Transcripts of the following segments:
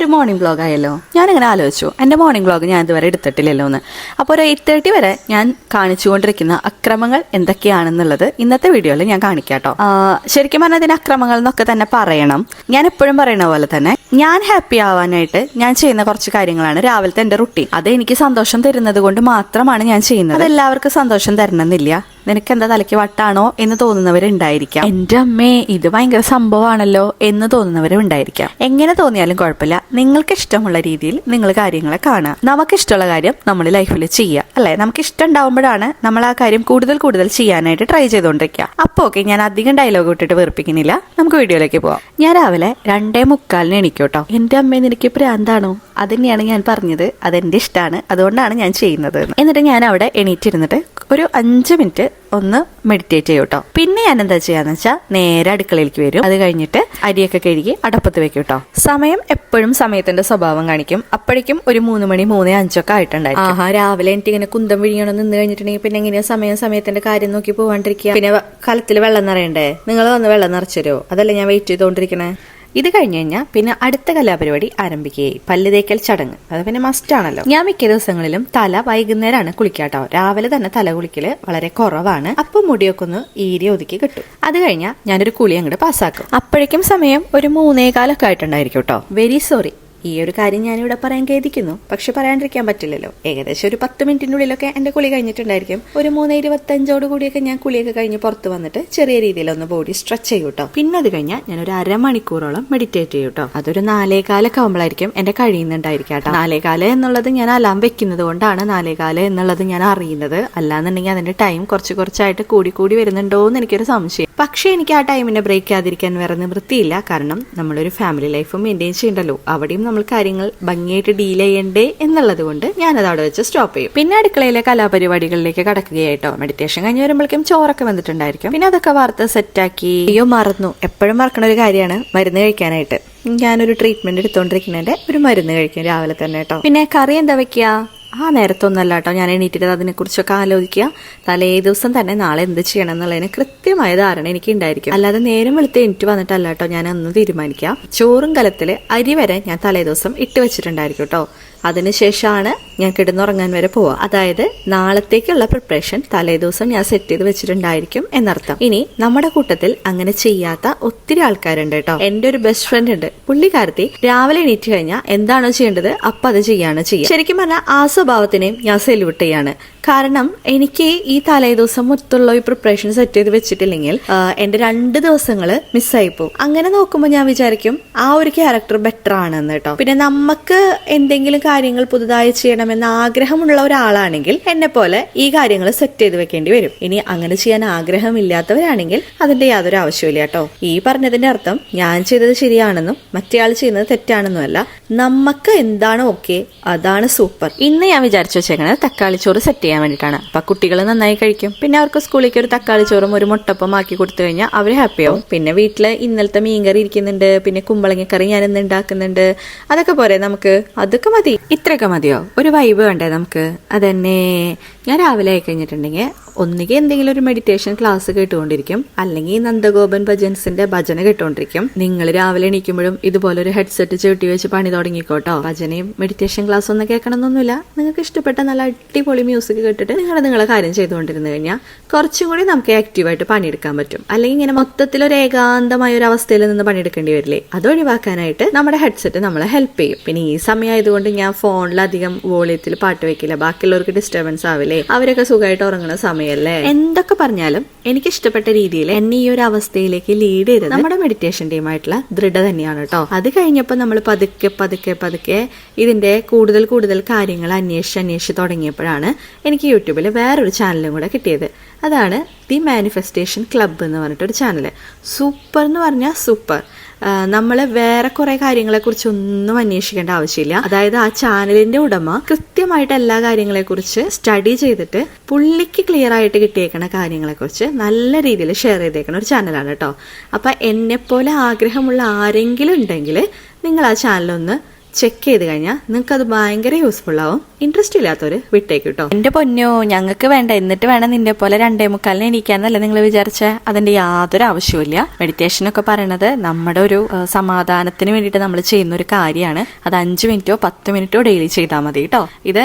ഒരു morning vlog ആയല്ലോ. ഞാനിങ്ങനെ ആലോചിച്ചു എന്റെ മോർണിംഗ് വ്ളോഗ് ഞാൻ ഇതുവരെ എടുത്തിട്ടില്ലല്ലോ എന്ന്. അപ്പോൾ ഒരു എയ്റ്റ് തേർട്ടി വരെ ഞാൻ കാണിച്ചുകൊണ്ടിരിക്കുന്ന അക്രമങ്ങൾ എന്തൊക്കെയാണെന്നുള്ളത് ഇന്നത്തെ വീഡിയോയിൽ ഞാൻ കാണിക്കാം കേട്ടോ. ശരിക്കും പറഞ്ഞാൽ ഇതിന് അക്രമങ്ങൾ എന്നൊക്കെ തന്നെ പറയണം. ഞാൻ എപ്പോഴും പറയുന്ന പോലെ തന്നെ ഞാൻ ഹാപ്പി ആവാനായിട്ട് ഞാൻ ചെയ്യുന്ന കുറച്ച് കാര്യങ്ങളാണ് രാവിലത്തെ എന്റെ റുട്ടീൻ അത് എനിക്ക് സന്തോഷം തരുന്നത് കൊണ്ട് മാത്രമാണ് ഞാൻ ചെയ്യുന്നത്. അത് എല്ലാവർക്കും സന്തോഷം തരണമെന്നില്ല. നിനക്ക് എന്താ തലയ്ക്ക് വട്ടാണോ എന്ന് തോന്നുന്നവരുണ്ടായിരിക്കാം. എന്റെ അമ്മേ ഇത് ഭയങ്കര സംഭവമാണല്ലോ എന്ന് തോന്നുന്നവരും ഉണ്ടായിരിക്കാം എങ്ങനെ തോന്നിയാലും കുഴപ്പമില്ല. നിങ്ങൾക്ക് ഇഷ്ടമുള്ള രീതിയിൽ നിങ്ങൾ കാര്യങ്ങളെ കാണുക. നമുക്ക് ഇഷ്ടമുള്ള കാര്യം നമ്മൾ ലൈഫിൽ ചെയ്യുക. അല്ലെ? നമുക്ക് ഇഷ്ടം ഉണ്ടാവുമ്പോഴാണ് നമ്മൾ ആ കാര്യം കൂടുതൽ കൂടുതൽ ചെയ്യാനായിട്ട് ട്രൈ ചെയ്തുകൊണ്ടിരിക്കുക. അപ്പോൾ ഓക്കെ ഞാൻ അധികം ഡയലോഗ് ഇട്ടിട്ട് വെറുപ്പിക്കുന്നില്ല. നമുക്ക് വീഡിയോയിലേക്ക് പോവാം. ഞാൻ രാവിലെ രണ്ടേ മുക്കാലിന് എണീക്കോട്ടോ എന്റെ അമ്മ നിനക്ക് പ്രാന്താണോ? അതന്നെയാണ് ഞാൻ പറഞ്ഞത്. അതെന്റെ ഇഷ്ടമാണ് അതുകൊണ്ടാണ് ഞാൻ ചെയ്യുന്നത് എന്നിട്ട് ഞാൻ അവിടെ എണീറ്റിരുന്നിട്ട് ഒരു അഞ്ച് മിനിറ്റ് ഒന്ന് മെഡിറ്റേറ്റ് ചെയ്യും കേട്ടോ പിന്നെ ഞാൻ എന്താ ചെയ്യാന്ന് വെച്ചാൽ നേരെ അടുക്കളയിലേക്ക് വരും. അത് കഴിഞ്ഞിട്ട് അരിയൊക്കെ കഴുകി അടപ്പത്ത് വെക്കും കേട്ടോ സമയം എപ്പോഴും സമയത്തിന്റെ സ്വഭാവം കാണിക്കും. അപ്പോഴേക്കും ഒരു മൂന്ന് മണി മൂന്നേ അഞ്ചൊക്കെ ആയിട്ടുണ്ടായി ആഹാ രാവിലെ എനിക്ക് ഇങ്ങനെ കുന്തം വിഴിയണം നിന്ന് കഴിഞ്ഞിട്ടുണ്ടെങ്കിൽ പിന്നെ എങ്ങനെയാ സമയം സമയത്തിന്റെ കാര്യം നോക്കി പോവാണ്ടിരിക്കുക? പിന്നെ കലത്തിൽ വെള്ളം നിറയണ്ടേ? നിങ്ങൾ വന്ന് വെള്ളം നിറച്ചരോ അതല്ലേ ഞാൻ വെയിറ്റ് ചെയ്തുകൊണ്ടിരിക്കണേ ഇത് കഴിഞ്ഞ് കഴിഞ്ഞാൽ പിന്നെ അടുത്ത കലാപരിപാടി ആരംഭിക്കുകയായി പല്ല് തേക്കൽ ചടങ്ങ്. അത് പിന്നെ മസ്റ്റ് ആണല്ലോ. ഞാൻ മിക്ക ദിവസങ്ങളിലും തല വൈകുന്നേരമാണ് കുളിക്കാട്ടോ. രാവിലെ തന്നെ തല കുളിക്കൽ വളരെ കുറവാണ്. അപ്പൊ മുടിയൊക്കെ ഒന്ന് ഈരി ഒതുക്കി കിട്ടും. അത് കഴിഞ്ഞാൽ ഞാനൊരു കുളി അങ്ങോട്ട് പാസ്സാക്കും അപ്പോഴേക്കും സമയം ഒരു മൂന്നേകാലൊക്കെ ആയിട്ടുണ്ടായിരിക്കും കേട്ടോ വെരി സോറി ഈ ഒരു കാര്യം ഞാനിവിടെ പറയാൻ കേദിക്കുന്നു പക്ഷെ പറയാണ്ടിരിക്കാൻ പറ്റില്ലല്ലോ. ഏകദേശം ഒരു പത്ത് മിനിറ്റിനുള്ളിലൊക്കെ എന്റെ കുളി കഴിഞ്ഞിട്ടുണ്ടായിരിക്കും. ഒരു മൂന്ന് ഇരുപത്തഞ്ചോട് കൂടിയൊക്കെ ഞാൻ കുളിയൊക്കെ കഴിഞ്ഞ് പുറത്ത് വന്നിട്ട് ചെറിയ രീതിയിൽ ഒന്ന് ബോഡി സ്ട്രെച്ച് ചെയ്യൂട്ടോ പിന്നെ അത് കഴിഞ്ഞാൽ ഞാൻ ഒരു അരമണിക്കൂറോളം മെഡിറ്റേറ്റ് ചെയ്യൂട്ടോ കേട്ടോ അതൊരു നാലേകാലൊക്കെ ആകുമ്പോഴായിരിക്കും എന്റെ കഴിയുന്നുണ്ടായിരിക്കാം കേട്ടോ നാലേകാല എന്നുള്ളത് ഞാൻ അലാം വെക്കുന്നത് കൊണ്ടാണ് നാലേകാല എന്നുള്ളത് ഞാൻ അറിയുന്നത്. അല്ലാന്നുണ്ടെങ്കിൽ അതിന്റെ ടൈം കുറച്ച് കുറച്ചായിട്ട് കൂടി കൂടി വരുന്നുണ്ടോ എന്ന് എനിക്കൊരു സംശയം. പക്ഷേ എനിക്ക് ആ ടൈമിനെ ബ്രേക്ക് ആതിരിക്കാൻ വേറെ നിവൃത്തിയില്ല. കാരണം നമ്മളൊരു ഫാമിലി ലൈഫ് മെയിന്റെയിൻ ചെയ്യണ്ടല്ലോ. അവിടെയും നമ്മൾ കാര്യങ്ങൾ ഭംഗിയായിട്ട് ഡീൽ ചെയ്യണ്ടേ എന്നുള്ളത് കൊണ്ട് ഞാനത് അവിടെ വെച്ച് സ്റ്റോപ്പ് ചെയ്യും. പിന്നെ അടുക്കളയിലെ കലാപരിപാടികളിലേക്ക് കടക്കുകയായിട്ടോ. മെഡിറ്റേഷൻ കഴിഞ്ഞ് വരുമ്പോഴേക്കും ചോറൊക്കെ വന്നിട്ടുണ്ടായിരിക്കും. പിന്നെ അതൊക്കെ വാർത്ത സെറ്റാക്കി അയ്യോ മറന്നു. എപ്പോഴും മറക്കണ ഒരു കാര്യമാണ് മരുന്ന് കഴിക്കാനായിട്ട്. ഞാനൊരു ട്രീറ്റ്മെന്റ് എടുത്തോണ്ടിരിക്കുന്നതിന്റെ ഒരു മരുന്ന് കഴിക്കും രാവിലെ തന്നെ കേട്ടോ. പിന്നെ കറി എന്താ വെക്കുക? ആ നേരത്തൊന്നല്ല കേട്ടോ. ഞാൻ എണീറ്റിട്ട് അതിനെക്കുറിച്ചൊക്കെ ആലോചിക്കുക. തലേ ദിവസം തന്നെ നാളെ എന്ത് ചെയ്യണം എന്നുള്ളതിന് കൃത്യമായ ധാരണ എനിക്ക് ഉണ്ടായിരിക്കും അല്ലാതെ നേരം വെളുത്ത് എനിക്ക് വന്നിട്ടല്ല കേട്ടോ. ഞാൻ അന്ന് തീരുമാനിക്കുക. ചോറും കലത്തിൽ അരി വരെ ഞാൻ തലേ ദിവസം ഇട്ട് വെച്ചിട്ടുണ്ടായിരിക്കും കേട്ടോ. അതിനുശേഷമാണ് ഞാൻ കിടന്നുറങ്ങാൻ വരെ പോവുക. അതായത് നാളത്തേക്കുള്ള പ്രിപ്പറേഷൻ തലേദിവസം ഞാൻ സെറ്റ് ചെയ്ത് വെച്ചിട്ടുണ്ടായിരിക്കും എന്നർത്ഥം. ഇനി നമ്മുടെ കൂട്ടത്തിൽ അങ്ങനെ ചെയ്യാത്ത ഒത്തിരി ആൾക്കാരുണ്ട് കേട്ടോ. എന്റെ ഒരു ബെസ്റ്റ് ഫ്രണ്ട് ഉണ്ട്. പുള്ളിക്കാരത്തി രാവിലെ എണീറ്റ് കഴിഞ്ഞാൽ എന്താണോ ചെയ്യേണ്ടത് അപ്പൊ അത് ചെയ്യാണ് ചെയ്യുക. ശരിക്കും പറഞ്ഞാൽ ആ സ്വഭാവത്തിനെയും ഞാൻ സെല്യൂട്ട് ചെയ്യാണ്. കാരണം എനിക്ക് ഈ തലേദിവസം മൊത്തമുള്ള ഈ പ്രിപ്പറേഷൻ സെറ്റ് ചെയ്ത് വെച്ചിട്ടില്ലെങ്കിൽ എന്റെ രണ്ട് ദിവസങ്ങൾ മിസ്സായി പോകും. അങ്ങനെ നോക്കുമ്പോൾ ഞാൻ വിചാരിക്കും ആ ഒരു ക്യാരക്ടർ ബെറ്റർ ആണെന്ന് കേട്ടോ. പിന്നെ നമുക്ക് എന്തെങ്കിലും കാര്യങ്ങൾ പുതുതായി ചെയ്യണമെന്ന് ആഗ്രഹമുള്ള ഒരാളാണെങ്കിൽ എന്നെ പോലെ ഈ കാര്യങ്ങൾ സെറ്റ് ചെയ്ത് വെക്കേണ്ടി വരും. ഇനി അങ്ങനെ ചെയ്യാൻ ആഗ്രഹമില്ലാത്തവരാണെങ്കിൽ അതിന്റെ യാതൊരു ആവശ്യമില്ല കേട്ടോ. ഈ പറഞ്ഞതിന്റെ അർത്ഥം ഞാൻ ചെയ്തത് ശരിയാണെന്നും മറ്റേയാൾ ചെയ്യുന്നത് തെറ്റാണെന്നും അല്ല. നമുക്ക് എന്താണ് ഓക്കെ അതാണ് സൂപ്പർ ഇന്ന് ഞാൻ വിചാരിച്ചു വെച്ചേക്കണത് തക്കാളി ചോറ് സെറ്റ് ചെയ്യാൻ വേണ്ടിയിട്ടാണ്. അപ്പൊ കുട്ടികൾ നന്നായി കഴിക്കും. പിന്നെ അവർക്ക് സ്കൂളിലേക്ക് ഒരു തക്കാളി ചോറും ഒരു മുട്ടപ്പം ആക്കി കൊടുത്തു കഴിഞ്ഞാൽ അവർ ഹാപ്പിയാവും പിന്നെ വീട്ടിൽ ഇന്നലത്തെ മീൻകറി ഇരിക്കുന്നുണ്ട്. പിന്നെ കുമ്പളങ്ങക്കറി ഞാൻ ഇന്ന് ഉണ്ടാക്കുന്നുണ്ട്. അതൊക്കെ പോരെ നമുക്ക്. അതൊക്കെ മതി. ഇത്രയൊക്കെ മതിയോ? ഒരു വൈബ് വേണ്ടേ നമുക്ക്? അതന്നെ. ഞാൻ രാവിലെ ആയി കഴിഞ്ഞിട്ടുണ്ടെങ്കിൽ ഒന്നുകിൽ എന്തെങ്കിലും ഒരു മെഡിറ്റേഷൻ ക്ലാസ് കേട്ടുകൊണ്ടിരിക്കും. അല്ലെങ്കിൽ നന്ദഗോപൻ ഭജൻസിന്റെ ഭജന കേട്ടുകൊണ്ടിരിക്കും. നിങ്ങൾ രാവിലെ എണീക്കുമ്പോഴും ഇതുപോലെ ഒരു ഹെഡ്സെറ്റ് ചവിട്ടി വെച്ച് പണി തുടങ്ങിക്കോട്ടോ. ഭജനയും മെഡിറ്റേഷൻ ക്ലാസ് ഒന്നും കേൾക്കണമെന്നൊന്നുമില്ല. നിങ്ങൾക്ക് ഇഷ്ടപ്പെട്ട നല്ല അടിപൊളി മ്യൂസിക് കേട്ടിട്ട് നിങ്ങൾ നിങ്ങളെ കാര്യം ചെയ്തുകൊണ്ടിരുന്നു കഴിഞ്ഞാൽ കുറച്ചും കൂടി നമുക്ക് ആക്റ്റീവായിട്ട് പണിയെടുക്കാൻ പറ്റും. അല്ലെങ്കിൽ ഇങ്ങനെ മൊത്തത്തിൽ ഒരു ഏകാന്തമായ ഒരു അവസ്ഥയിൽ നിന്ന് പണിയെടുക്കേണ്ടി വരില്ലേ? അത് ഒഴിവാക്കാനായിട്ട് നമ്മുടെ ഹെഡ്സെറ്റ് നമ്മളെ ഹെൽപ്പ് ചെയ്യും. പിന്നെ ഈ സമയമായതുകൊണ്ട് ഞാൻ ഫോണിൽ അധികം വോളിയത്തിൽ പാട്ട് വെക്കില്ല. ബാക്കിയുള്ളവർക്ക് ഡിസ്റ്റർബൻസ് ആവില്ലേ? അവരൊക്കെ സുഖമായിട്ട് ഉറങ്ങുന്ന സമയല്ലേ? എന്തൊക്കെ പറഞ്ഞാലും എനിക്ക് ഇഷ്ടപ്പെട്ട രീതിയിൽ എന്നെ ഈ ഒരു അവസ്ഥയിലേക്ക് ലീഡ് ചെയ്തത് നമ്മുടെ മെഡിറ്റേഷൻ ടീമായിട്ടുള്ള ദൃഢ തന്നെയാണ് കേട്ടോ അത് കഴിഞ്ഞപ്പോൾ നമ്മൾ പതുക്കെ പതുക്കെ പതുക്കെ ഇതിന്റെ കൂടുതൽ കൂടുതൽ കാര്യങ്ങൾ അന്വേഷിച്ച് അന്വേഷിച്ച് തുടങ്ങിയപ്പോഴാണ് എനിക്ക് യൂട്യൂബിൽ വേറൊരു ചാനലും കൂടെ കിട്ടിയത്. അതാണ് ദി മാനിഫെസ്റ്റേഷൻ ക്ലബ്ബ് എന്ന് പറഞ്ഞിട്ടൊരു ചാനൽ സൂപ്പർ എന്ന് പറഞ്ഞാൽ സൂപ്പർ. നമ്മൾ വേറെ കുറെ കാര്യങ്ങളെക്കുറിച്ച് ഒന്നും അന്വേഷിക്കേണ്ട ആവശ്യമില്ല. അതായത് ആ ചാനലിന്റെ ഉടമ കൃത്യമായിട്ട് എല്ലാ കാര്യങ്ങളെ കുറിച്ച് സ്റ്റഡി ചെയ്തിട്ട് പുള്ളിക്ക് ക്ലിയർ ആയിട്ട് കിട്ടിയേക്കുന്ന കാര്യങ്ങളെ കുറിച്ച് നല്ല രീതിയിൽ ഷെയർ ചെയ്തേക്കണ ഒരു ചാനലാണ് കേട്ടോ അപ്പൊ എന്നെപ്പോലെ ആഗ്രഹമുള്ള ആരെങ്കിലും ഉണ്ടെങ്കിൽ നിങ്ങൾ ആ ചാനലൊന്ന് ചെക്ക് ചെയ്ത് കഴിഞ്ഞാൽ നിങ്ങൾക്ക് അത് ഭയങ്കര യൂസ്ഫുൾ ആവും. ഇൻട്രസ്റ്റ് ഇല്ലാത്തവര് വിട്ടേക്ക് കേട്ടോ എന്റെ പൊന്നോ ഞങ്ങൾക്ക് വേണ്ട. എന്നിട്ട് വേണം നിന്റെ പോലെ രണ്ടേ മുക്കാലിന് എണീക്കാന്നല്ല നിങ്ങൾ വിചാരിച്ച? അതിന്റെ യാതൊരു ആവശ്യമില്ല മെഡിറ്റേഷൻ ഒക്കെ പറയണത് നമ്മുടെ ഒരു സമാധാനത്തിന് വേണ്ടിയിട്ട് നമ്മൾ ചെയ്യുന്ന ഒരു കാര്യമാണ്. അത് അഞ്ച് മിനിറ്റോ പത്ത് മിനിറ്റോ ഡെയിലി ചെയ്താൽ മതി കേട്ടോ ഇത്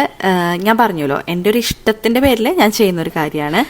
ഞാൻ പറഞ്ഞല്ലോ എന്റെ ഒരു ഇഷ്ടത്തിന്റെ പേരിൽ ഞാൻ ചെയ്യുന്ന ഒരു കാര്യമാണ്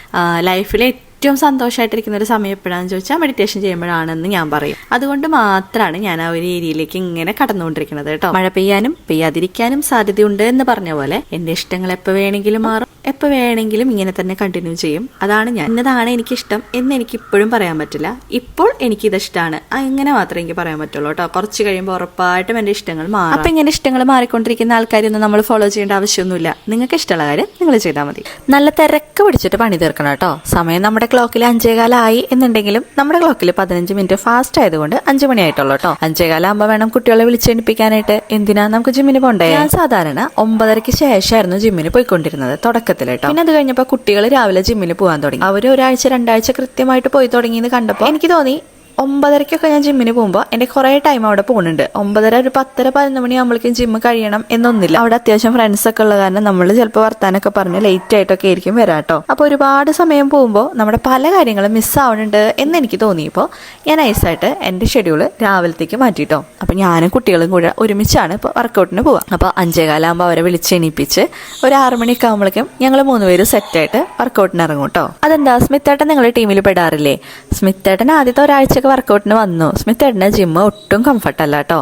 ലൈഫിലെ ഏറ്റവും സന്തോഷമായിട്ടിരിക്കുന്ന ഒരു സമയം എപ്പോഴാണെന്ന് ചോദിച്ചാൽ മെഡിറ്റേഷൻ ചെയ്യുമ്പോഴാണെന്ന് ഞാൻ പറയും. അതുകൊണ്ട് മാത്രമാണ് ഞാൻ ആ ഒരു ഏരിയയിലേക്ക് ഇങ്ങനെ കടന്നുകൊണ്ടിരിക്കുന്നത് കേട്ടോ. മഴ പെയ്യാനും പെയ്യാതിരിക്കാനും സാധ്യതയുണ്ട് എന്ന് പറഞ്ഞ പോലെ എന്റെ ഇഷ്ടങ്ങൾ എപ്പോൾ വേണമെങ്കിലും മാറും. എപ്പോൾ വേണമെങ്കിലും ഇങ്ങനെ തന്നെ കണ്ടിന്യൂ ചെയ്യും. അതാണ് ഞാൻ. ഇന്നതാണ് എനിക്കിഷ്ടം എന്ന് എനിക്ക് ഇപ്പോഴും പറയാൻ പറ്റില്ല. ഇപ്പോൾ എനിക്കിത് ഇഷ്ടമാണ് അങ്ങനെ മാത്രമേ എനിക്ക് പറയാൻ പറ്റുള്ളൂ കേട്ടോ. കുറച്ച് കഴിയുമ്പോൾ ഉറപ്പായിട്ടും എന്റെ ഇഷ്ടങ്ങൾ മാറും. അപ്പം ഇങ്ങനെ ഇഷ്ടങ്ങൾ മാറിക്കൊണ്ടിരിക്കുന്ന ആൾക്കാരൊന്നും നമ്മൾ ഫോളോ ചെയ്യേണ്ട ആവശ്യമൊന്നുമില്ല. നിങ്ങൾക്ക് ഇഷ്ടമുള്ള കാര്യം നിങ്ങൾ ചെയ്താൽ മതി. നല്ല തിരക്ക് പിടിച്ചിട്ട് പണി തീർക്കണം കേട്ടോ. സമയം നമ്മുടെ ക്ലോക്കിൽ അഞ്ചേകാലായി എന്നുണ്ടെങ്കിലും നമ്മുടെ ക്ലോക്കിൽ പതിനഞ്ച് മിനിറ്റ് ഫാസ്റ്റ് ആയതുകൊണ്ട് അഞ്ച് മണിയായിട്ടുള്ളൂ കേട്ടോ. അഞ്ചേകാലാകുമ്പോൾ വേണം കുട്ടികളെ വിളിച്ചെണിപ്പിക്കാനായിട്ട് എന്തിനാ നമുക്ക് ജിമ്മിന് പോണ്ടേ? ഞാൻ സാധാരണ ഒമ്പതരയ്ക്ക് ശേഷമായിരുന്നു ജിമ്മിന് പോയിക്കൊണ്ടിരുന്നത്. തുടക്കത്തിൽ. കേട്ടോ. പിന്നെ അത് കഴിഞ്ഞപ്പോൾ കുട്ടികൾ രാവിലെ ജിമ്മിൽ പോകാൻ തുടങ്ങി. അവർ ഒരാഴ്ച രണ്ടാഴ്ച കൃത്യമായിട്ട് പോയി തുടങ്ങിയെന്ന് കണ്ടപ്പോൾ എനിക്ക് തോന്നി ഒമ്പതരയ്ക്കൊക്കെ ഞാൻ ജിമ്മിന് പോകുമ്പോൾ എന്റെ കുറേ ടൈം അവിടെ പോകുന്നുണ്ട്. ഒമ്പതര ഒരു പത്തര പതിനൊന്ന് മണിയാകുമ്പോഴേക്കും ജിമ്മ് കഴിയണം എന്നൊന്നില്ല അവിടെ അത്യാവശ്യം ഫ്രണ്ട്സ് ഒക്കെ ഉള്ള കാരണം നമ്മൾ ചിലപ്പോൾ വർത്താനൊക്കെ പറഞ്ഞ് ലേറ്റ് ആയിട്ടൊക്കെ ആയിരിക്കും വരാം കേട്ടോ അപ്പോൾ ഒരുപാട് സമയം പോകുമ്പോൾ നമ്മുടെ പല കാര്യങ്ങളും മിസ്സാവുന്നുണ്ട് എന്ന് എനിക്ക് തോന്നിയപ്പോൾ ഞാൻ ഐസായിട്ട് എന്റെ ഷെഡ്യൂൾ രാവിലത്തേക്ക് മാറ്റിയിട്ടോ അപ്പോൾ ഞാനും കുട്ടികളും കൂടെ ഒരുമിച്ചാണ് ഇപ്പോൾ വർക്കൗട്ടിന് പോവുക അപ്പോൾ അഞ്ചേകാലാകുമ്പോൾ അവരെ വിളിച്ച് എണീപ്പിച്ച് ഒരു ആറ് മണിയൊക്കെ ആകുമ്പോഴേക്കും ഞങ്ങൾ മൂന്നുപേര് സെറ്റായിട്ട് വർക്കൗട്ടിന് ഇറങ്ങും കേട്ടോ അതെന്താ? സ്മിത്തേട്ടൻ നിങ്ങളുടെ ടീമിൽ പെടാറില്ലേ? സ്മിത്തേട്ടൻ ആദ്യത്തെ ഒരാഴ്ചയൊക്കെ വർക്കൗട്ടിന് വന്നു. സ്മിത്തേട്ടന്റെ ജിമ്മ് ഒട്ടും കംഫർട്ടല്ല കേട്ടോ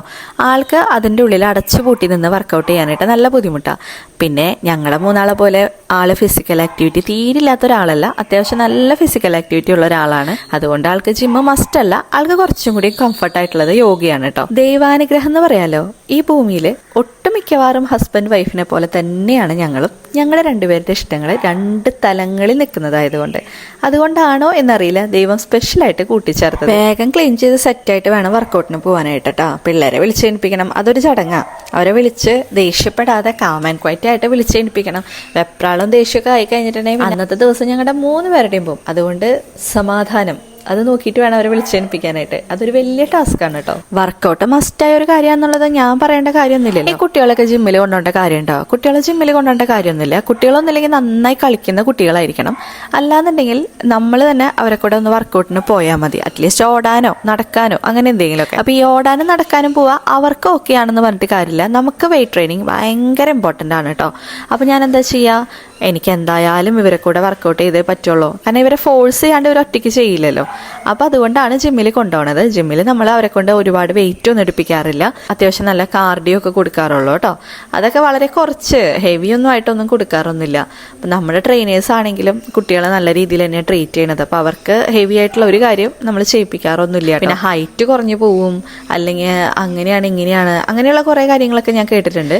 ആൾക്ക് അതിന്റെ ഉള്ളിൽ അടച്ചു പൂട്ടി നിന്ന് വർക്കൗട്ട് ചെയ്യാനായിട്ട് നല്ല ബുദ്ധിമുട്ടാണ് പിന്നെ ഞങ്ങളെ മൂന്നാളെ പോലെ ആൾ ഫിസിക്കൽ ആക്ടിവിറ്റി തീരില്ലാത്ത ഒരാളല്ല. അത്യാവശ്യം നല്ല ഫിസിക്കൽ ആക്ടിവിറ്റി ഉള്ള ഒരാളാണ്. അതുകൊണ്ട് ആൾക്ക് ജിമ്മ് മസ്റ്റ് അല്ല. ആൾക്ക് കുറച്ചും കൂടി കംഫർട്ട് ആയിട്ടുള്ളത് യോഗയാണ് കേട്ടോ ദൈവാനുഗ്രഹം എന്ന് പറയാലോ ഈ ഭൂമിയിൽ ഒട്ടും മിക്കവാറും ഹസ്ബൻഡ് വൈഫിനെ പോലെ തന്നെയാണ് ഞങ്ങളും. ഞങ്ങളുടെ രണ്ടുപേരുടെ ഇഷ്ടങ്ങൾ രണ്ട് തലങ്ങളിൽ നിൽക്കുന്നതായതുകൊണ്ട് അതുകൊണ്ടാണോ എന്നറിയില്ല. ദൈവം സ്പെഷ്യലായിട്ട് കൂട്ടിച്ചേർത്തത്. വേഗം ക്ലീൻ ചെയ്ത് സെറ്റായിട്ട് വേണം വർക്കൗട്ടിന് പോകാനായിട്ട് കേട്ടോ പിള്ളേരെ വിളിച്ച് എണിപ്പിക്കണം അതൊരു ചടങ്ങാ. അവരെ വിളിച്ച് ദേഷ്യപ്പെടാതെ കാം ആൻഡ് ക്വൈറ്റ് ആയിട്ട് വിളിച്ചെണിപ്പിക്കണം. വെപ്രാളും ദേഷ്യമൊക്കെ ആയി കഴിഞ്ഞിട്ടുണ്ടെങ്കിൽ അന്നത്തെ ദിവസം ഞങ്ങളുടെ മൂന്ന് പേരുടെയും പോകും അതുകൊണ്ട് സമാധാനം. അത് നോക്കിയിട്ട് വേണം അവരെ വിളിച്ചേൽപ്പിക്കാനായിട്ട്. അതൊരു വലിയ ടാസ്ക് ആണ് കേട്ടോ വർക്കൗട്ട് മസ്റ്റായ ഒരു കാര്യമാണെന്നുള്ളത് ഞാൻ പറയേണ്ട കാര്യമൊന്നുമില്ല ഈ കുട്ടികളൊക്കെ ജിമ്മിൽ കൊണ്ടുപോകേണ്ട കാര്യം ഉണ്ടാവും കുട്ടികളെ ജിമ്മിൽ കൊണ്ടുപോകേണ്ട കാര്യമൊന്നുമില്ല. കുട്ടികളൊന്നുമില്ലെങ്കിൽ നന്നായി കളിക്കുന്ന കുട്ടികളായിരിക്കണം. അല്ലാന്നുണ്ടെങ്കിൽ നമ്മൾ തന്നെ അവരെ കൂടെ ഒന്ന് വർക്കൗട്ടിന് പോയാൽ മതി. അറ്റ്ലീസ്റ്റ് ഓടാനോ നടക്കാനോ അങ്ങനെ എന്തെങ്കിലുമൊക്കെ. അപ്പൊ ഈ ഓടാനും നടക്കാനും പോവാ അവർക്ക് ഓക്കെ ആണെന്ന് പറഞ്ഞിട്ട് കാര്യമില്ല. നമുക്ക് വെയിറ്റ് ട്രെയിനിങ് ഭയങ്കര ഇമ്പോർട്ടന്റ് ആണ് കേട്ടോ അപ്പൊ ഞാൻ എന്താ ചെയ്യുക എനിക്ക് എന്തായാലും ഇവരെ കൂടെ വർക്കൗട്ട് ചെയ്തേ പറ്റുള്ളൂ. കാരണം ഇവരെ ഫോഴ്സ് ചെയ്യാണ്ട് ഇവർ ഒറ്റയ്ക്ക് ചെയ്യില്ലല്ലോ. അപ്പോൾ അതുകൊണ്ടാണ് ജിമ്മിൽ കൊണ്ടുപോകുന്നത് ജിമ്മിൽ നമ്മൾ അവരെ കൊണ്ട് ഒരുപാട് വെയിറ്റ് ഒന്നും എടുപ്പിക്കാറില്ല. അത്യാവശ്യം നല്ല കാർഡിയോ ഒക്കെ കൊടുക്കാറുള്ളൂ കേട്ടോ. അതൊക്കെ വളരെ കുറച്ച് ഹെവി ഒന്നും ആയിട്ടൊന്നും കൊടുക്കാറൊന്നുമില്ല. അപ്പം നമ്മുടെ ട്രെയിനേഴ്സ് ആണെങ്കിലും കുട്ടികളെ നല്ല രീതിയിൽ തന്നെ ട്രീറ്റ് ചെയ്യണത്. അപ്പോൾ അവർക്ക് ഹെവി ആയിട്ടുള്ള ഒരു കാര്യം നമ്മൾ ചെയ്യിപ്പിക്കാറൊന്നുമില്ല പിന്നെ ഹൈറ്റ് കുറഞ്ഞു പോവും അല്ലെങ്കിൽ അങ്ങനെയാണ് ഇങ്ങനെയാണ് അങ്ങനെയുള്ള കുറേ കാര്യങ്ങളൊക്കെ ഞാൻ കേട്ടിട്ടുണ്ട്.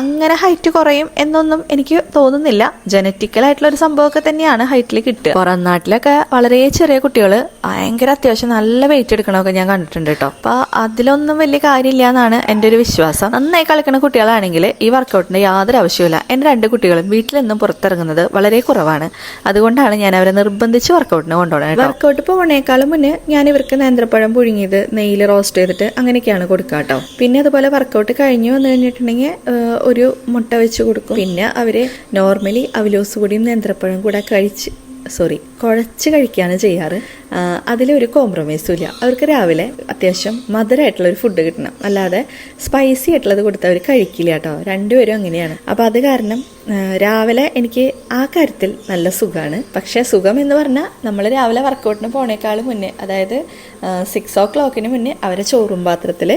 അങ്ങനെ ഹൈറ്റ് കുറയും എന്നൊന്നും എനിക്ക് തോന്നുന്നില്ല. ജനറ്റിക്കൽ ആയിട്ടുള്ള ഒരു സംഭവമൊക്കെ തന്നെയാണ് ഹൈറ്റിൽ കിട്ടുക. പുറം നാട്ടിലൊക്കെ വളരെ ചെറിയ കുട്ടികൾ ഭയങ്കര അത്യാവശ്യം നല്ല വെയിറ്റ് എടുക്കണമൊക്കെ ഞാൻ കണ്ടിട്ടുണ്ട് കേട്ടോ. അപ്പൊ അതിലൊന്നും വലിയ കാര്യമില്ല എന്നാണ് എന്റെ ഒരു വിശ്വാസം. നന്നായി കളിക്കുന്ന കുട്ടികളാണെങ്കിൽ ഈ വർക്കൗട്ടിന്റെ യാതൊരു ആവശ്യമില്ല എന്റെ രണ്ട് കുട്ടികളും വീട്ടിൽ നിന്നും പുറത്തിറങ്ങുന്നത് വളരെ കുറവാണ്. അതുകൊണ്ടാണ് ഞാൻ അവരെ നിർബന്ധിച്ച് വർക്കൗട്ടിന് കൊണ്ടുപോകുന്നത് വർക്കൗട്ട് പോകണേക്കാളും മുന്നേ ഞാൻ ഇവർക്ക് നേന്ത്രപ്പഴം പുഴുങ്ങിയത് നെയ്യിൽ റോസ്റ്റ് ചെയ്തിട്ട് അങ്ങനെയൊക്കെയാണ് കൊടുക്കുക കേട്ടോ. പിന്നെ അതുപോലെ വർക്കൗട്ട് കഴിഞ്ഞു വന്നു കഴിഞ്ഞിട്ടുണ്ടെങ്കിൽ ഒരു മുട്ട വെച്ച് കൊടുക്കും. പിന്നെ അവർ നോർമലി അവലോസ് കൂടിയും നേന്ത്രപ്പഴം കൂടെ കഴിച്ച് സോറി കുഴച്ച് കഴിക്കുകയാണ് ചെയ്യാറ്. അതിലൊരു കോംപ്രമൈസും ഇല്ല. അവർക്ക് രാവിലെ അത്യാവശ്യം മധുരമായിട്ടുള്ള ഒരു ഫുഡ് കിട്ടണം. അല്ലാതെ സ്പൈസി ആയിട്ടുള്ളത് കൊടുത്താൽ അവർ കഴിക്കില്ല കേട്ടോ. രണ്ടുപേരും അങ്ങനെയാണ്. അപ്പോൾ അത് കാരണം രാവിലെ എനിക്ക് ആ കാര്യത്തിൽ നല്ല സുഖമാണ് പക്ഷേ സുഖം എന്ന് പറഞ്ഞാൽ നമ്മൾ രാവിലെ വർക്കൗട്ടിന് പോണേക്കാൾ മുന്നേ അതായത് സിക്സ് ഓ ക്ലോക്കിന് മുന്നേ അവരെ ചോറും പാത്രത്തിൽ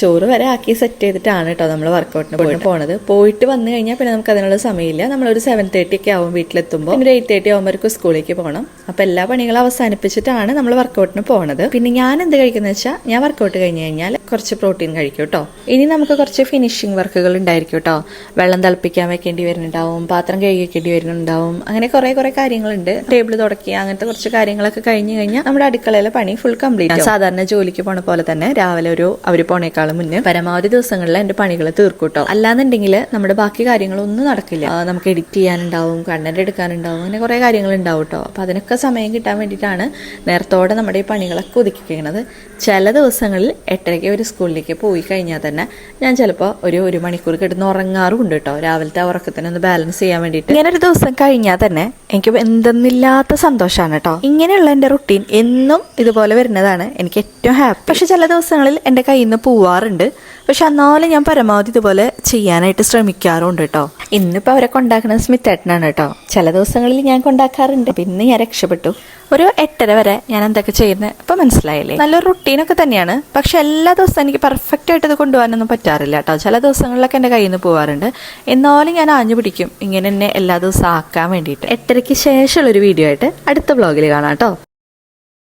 ചോറ് വരെ ആക്കി സെറ്റ് ചെയ്തിട്ടാണ് കേട്ടോ നമ്മൾ വർക്കൗട്ടിന് പോയിട്ട് പോണത്. പോയിട്ട് വന്നു കഴിഞ്ഞാൽ പിന്നെ നമുക്ക് അതിനുള്ള സമയമില്ല. നമ്മളൊരു സെവൻ തേർട്ടി ഒക്കെ ആവും വീട്ടിലെത്തുമ്പോൾ ഒരു എയ്റ്റ് തേർട്ടി ആകുമ്പോഴേക്കും സ്കൂളിലേക്ക് പോകണം അപ്പോൾ എല്ലാ പണികളും അവസാനിപ്പിച്ചിട്ടാണ് നമ്മൾ വർക്കൗട്ടിന് പോണത്. പിന്നെ ഞാൻ എന്ത് കഴിക്കുന്നത് വെച്ചാൽ ഞാൻ വർക്കൗട്ട് കഴിഞ്ഞ് കഴിഞ്ഞാൽ കുറച്ച് പ്രോട്ടീൻ കഴിക്കും കേട്ടോ ഇനി നമുക്ക് കുറച്ച് ഫിനിഷിംഗ് വർക്കുകൾ ഉണ്ടായിരിക്കും കേട്ടോ വെള്ളം തിളപ്പിക്കാൻ വെക്കേണ്ടി വരുന്നത് വരാനുണ്ടാവും പാത്രം കഴുകി വെക്കേണ്ടി വരുന്നുണ്ടാവും അങ്ങനെ കുറെ കുറെ കാര്യങ്ങളുണ്ട്. ടേബിൾ തുടക്കുക അങ്ങനത്തെ കുറച്ച് കാര്യങ്ങളൊക്കെ കഴിഞ്ഞു കഴിഞ്ഞാൽ നമ്മുടെ അടുക്കളയിലെ പണി ഫുൾ കംപ്ലീറ്റ് സാധാരണ ജോലിക്ക് പോണ പോലെ തന്നെ രാവിലെ ഒരു അവർ പോണേക്കാളും മുന്നേ പരമാവധി ദിവസങ്ങളിൽ എന്റെ പണികൾ തീർക്കൂട്ടോ അല്ലാന്നുണ്ടെങ്കിൽ നമ്മുടെ ബാക്കി കാര്യങ്ങളൊന്നും നടക്കില്ല. നമുക്ക് എഡിറ്റ് ചെയ്യാനുണ്ടാവും കണ്ടന്റ് എടുക്കാനുണ്ടാവും അങ്ങനെ കുറെ കാര്യങ്ങൾ ഉണ്ടാവും കേട്ടോ അപ്പൊ അതിനൊക്കെ സമയം കിട്ടാൻ വേണ്ടിയിട്ടാണ് നേരത്തോടെ നമ്മുടെ ഈ പണികളൊക്കെ ഒതുക്കി കഴിയണത് ചില ദിവസങ്ങളിൽ എട്ടരയ്ക്ക് ഒരു സ്കൂളിലേക്ക് പോയി കഴിഞ്ഞാൽ തന്നെ ഞാൻ ചിലപ്പോൾ ഒരു ഒരു മണിക്കൂർ കിടന്ന് ഉറങ്ങാറുണ്ട് കേട്ടോ രാവിലത്തെ ഉറക്കത്തിനെ ഒന്ന് ബാലൻസ് ചെയ്യാൻ വേണ്ടിയിട്ട്. ഇങ്ങനെ ഒരു ദിവസം കഴിഞ്ഞാൽ തന്നെ എനിക്ക് എന്തെന്നില്ലാത്ത സന്തോഷമാണ് കേട്ടോ ഇങ്ങനെയുള്ള എന്റെ റുട്ടീൻ എന്നും ഇതുപോലെ വരുന്നതാണ് എനിക്ക് ഏറ്റവും ഹാപ്പി പക്ഷെ ചില ദിവസങ്ങളിൽ എന്റെ കയ്യിൽ നിന്ന് പോവാറുണ്ട്. പക്ഷെ എന്നാലും ഞാൻ പരമാവധി ഇതുപോലെ ചെയ്യാനായിട്ട് ശ്രമിക്കാറുണ്ട് കേട്ടോ. ഇന്നിപ്പോൾ അവരെ കൊണ്ടാക്കുന്നത് സ്മിത്തേട്ടനാണ് കേട്ടോ. ചില ദിവസങ്ങളിൽ ഞാൻ കൊണ്ടാക്കാറുണ്ട്. പിന്നെ ഞാൻ രക്ഷപ്പെട്ടു. ഒരു എട്ടര വരെ ഞാൻ എന്തൊക്കെ ചെയ്യുന്നത് ഇപ്പൊ മനസ്സിലായില്ലേ? നല്ലൊരു റുട്ടീനൊക്കെ തന്നെയാണ്. പക്ഷെ എല്ലാ ദിവസവും എനിക്ക് പെർഫെക്റ്റ് ആയിട്ട് ഇത് കൊണ്ടുപോകാനൊന്നും പറ്റാറില്ല കേട്ടോ. ചില ദിവസങ്ങളിലൊക്കെ എന്റെ കയ്യിൽ നിന്ന് പോകാറുണ്ട് എന്നാലും ഞാൻ ആഞ്ഞു പിടിക്കും. ഇങ്ങനെ എന്നെ എല്ലാ ദിവസവും ആക്കാൻ വേണ്ടിയിട്ട്. എട്ടരയ്ക്ക് ശേഷമുള്ള ഒരു വീഡിയോ ആയിട്ട് അടുത്ത വ്ളോഗിൽ കാണാം കേട്ടോ.